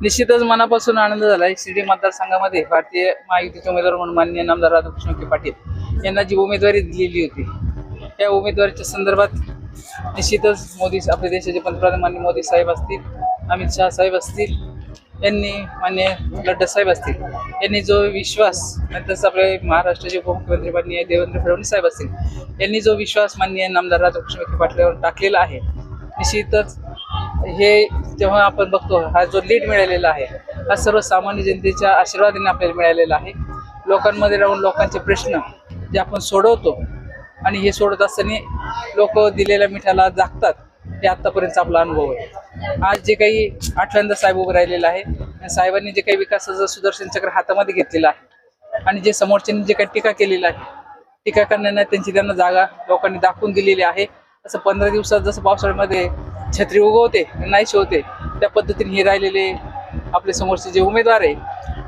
निश्चितच मनापासून आनंद झाला. आहे शिर्डी मतदारसंघामध्ये भारतीय महायुतीचे उमेदवार म्हणून माननीय नामदार राधाकृष्ण विखे पाटील यांना जी उमेदवारी दिलेली होती त्या उमेदवारीच्या संदर्भात निश्चितच मोदी आपल्या देशाचे पंतप्रधान माननीय मोदी साहेब असतील अमित शहा साहेब असतील यांनी मान्य लड्डा साहेब असतील यांनी जो विश्वास नंतरच आपले महाराष्ट्राचे उपमुख्यमंत्री माननीय देवेंद्र फडणवीस साहेब असतील यांनी जो विश्वास माननीय नामदार राधाकृष्ण विखे पाटलावर टाकलेला आहे निश्चितच हे जेव्हा आपण बघतो हा जो लीड मिळालेला आहे हा सर्वसामान्य जनतेच्या आशीर्वादाने आपल्याला मिळालेला आहे. लोकांमध्ये राहून लोकांचे प्रश्न जे आपण सोडवतो आणि हे सोडत असताना लोक दिलेल्या मिठाला जागतात हे आत्तापर्यंत आपला अनुभव आहे. आज जे काही आठव्यांदा साहेब उभं राहिलेलं आहे साहेबांनी जे काही विकासाचं सुदर्शन चक्र हातामध्ये घेतलेलं आहे आणि जे समोरच्यांनी जे काही टीका केलेली आहे टीका करण्यानं त्यांची त्यांना जागा लोकांनी दाखवून दिलेली आहे. असं पंधरा दिवसात जसं पावसाळ्यामध्ये छत्री उगवते नाहीशी होते त्या पद्धतीने हे राहिलेले आपले समोरचे जे उमेदवार आहे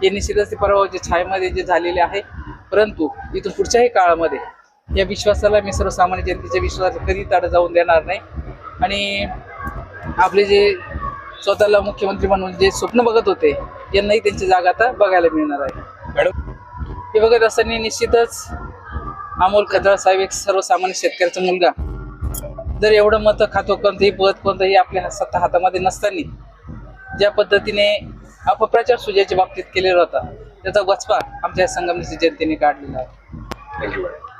हे निश्चितच ते परवाच्या छायेमध्ये जे झालेले आहे. परंतु इथून पुढच्याही काळामध्ये या विश्वासाला मी सर्वसामान्य जनतेच्या विश्वासाला कधी तडा जाऊन देणार नाही. आणि आपले जे स्वतःला मुख्यमंत्री म्हणून जे स्वप्न बघत होते यांनाही त्यांची जागा आता बघायला मिळणार आहे. मॅडम? हे बघत असताना निश्चितच अमोल खत्राळ साहेब एक सर्वसामान्य शेतकऱ्याचा मुलगा. जर एवढं मतं खातो कोणतंही पद कोणतंही आपल्या सत्ता हातामध्ये नसताना ज्या पद्धतीने अपप्रचार सुजाच्या बाबतीत केलेला होता त्याचा वचपा आमच्या संगमनेच्या जनतेने काढलेला आहे. धन्यवाद